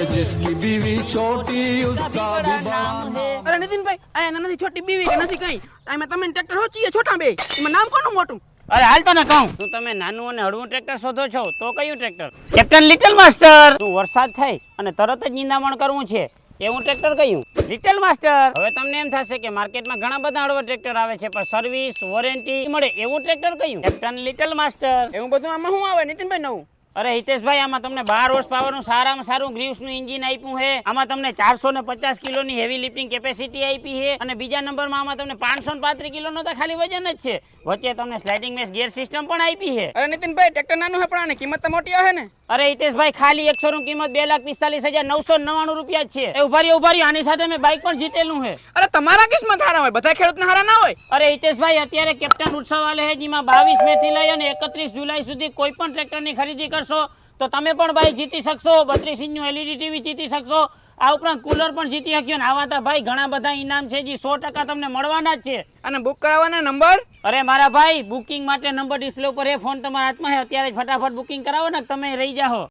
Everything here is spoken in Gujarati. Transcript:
अरे जिसकी बीवी छोटी उसका भी નામ बड़ा હે અરે નીતિનભાઈ અહીંયા નથી છોટી બીવી કે નથી કઈ એમાં તમે ટ્રેક્ટર હોચીએ છોટા બે એમાં નામ કોનું મોટું અરે હાલ તને કહું તું તમે નાનું અને હળવું ટ્રેક્ટર શોધો છો તો કયું ટ્રેક્ટર કેપ્ટન લિટલ માસ્ટર તું વરસાદ થાય અને તરત જ નિંદામણ કરવું છે એવું ટ્રેક્ટર કયું લિટલ માસ્ટર હવે તમને એમ થશે કે માર્કેટમાં ઘણા બધા હળવા ટ્રેક્ટર આવે છે પણ સર્વિસ વોરંટી મળે એવું ટ્રેક્ટર કયું કેપ્ટન લિટલ માસ્ટર એવું બધું આમાં શું આવે નીતિનભાઈ નવું અરે હિતેશભાઈ, આમાં તમને બાર હોર્સ પાવરનું સારામાં સારું ગ્રીવ્સનું ઇન્જિન આપ્યું છે આમાં તમને ચારસો ને પચાસ કિલોની હેવી લિફ્ટિંગ કેપેસિટી આપી છે અને બીજા નંબરમાં આમાં તમને પાંચસો ને પાંત્રીસ કિલોનો તો ખાલી વજન જ છે. વચ્ચે તમને સ્લાઇડિંગ મેસ ગેર સિસ્ટમ પણ આપી છે અરે નીતિનભાઈ ટ્રેક્ટર નાનું હે પણ આની કિંમત તો મોટી હે ને? અરે હિતેશભાઈ ખાલી એકસો ની કિંમત બે લાખ પિસ્તાલીસ હજાર નવસો નવ્વાણું રૂપિયા છે. એ ઉભારી રહ્યો આની સાથે મેં બાઇક પણ જીતેલું છે. અરે તમારા કિસ્મત હારા હોય બધા ખેડૂત હારા ના હોય? અરે હિતેશભાઈ અત્યારે કેપ્ટન ઉત્સવ આલે છે જેમાં બાવીસ મે થી લઈ અને એકત્રીસ જુલાઈ સુધી કોઈ પણ ટ્રેક્ટરની ખરીદી કરશો તો તમે પણ ભાઈ જીતી શકશો બત્રીસ ઇંચનું એલઈડી ટીવી જીતી શકશો. આ ઉપરાંત કુલર પણ જીતી શક્યો ને. આવા તો ભાઈ ઘણા બધા ઇનામ છે જે સો ટકા તમને મળવાના જ છે. અને બુક કરાવવાના નંબર અરે મારા ભાઈ બુકિંગ માટે નંબર ડિસ્પ્લે ઉપર એ ફોન તમારા હાથમાં છે. અત્યારે જ ફટાફટ બુકિંગ કરાવો ને તમે રહી જાઓ.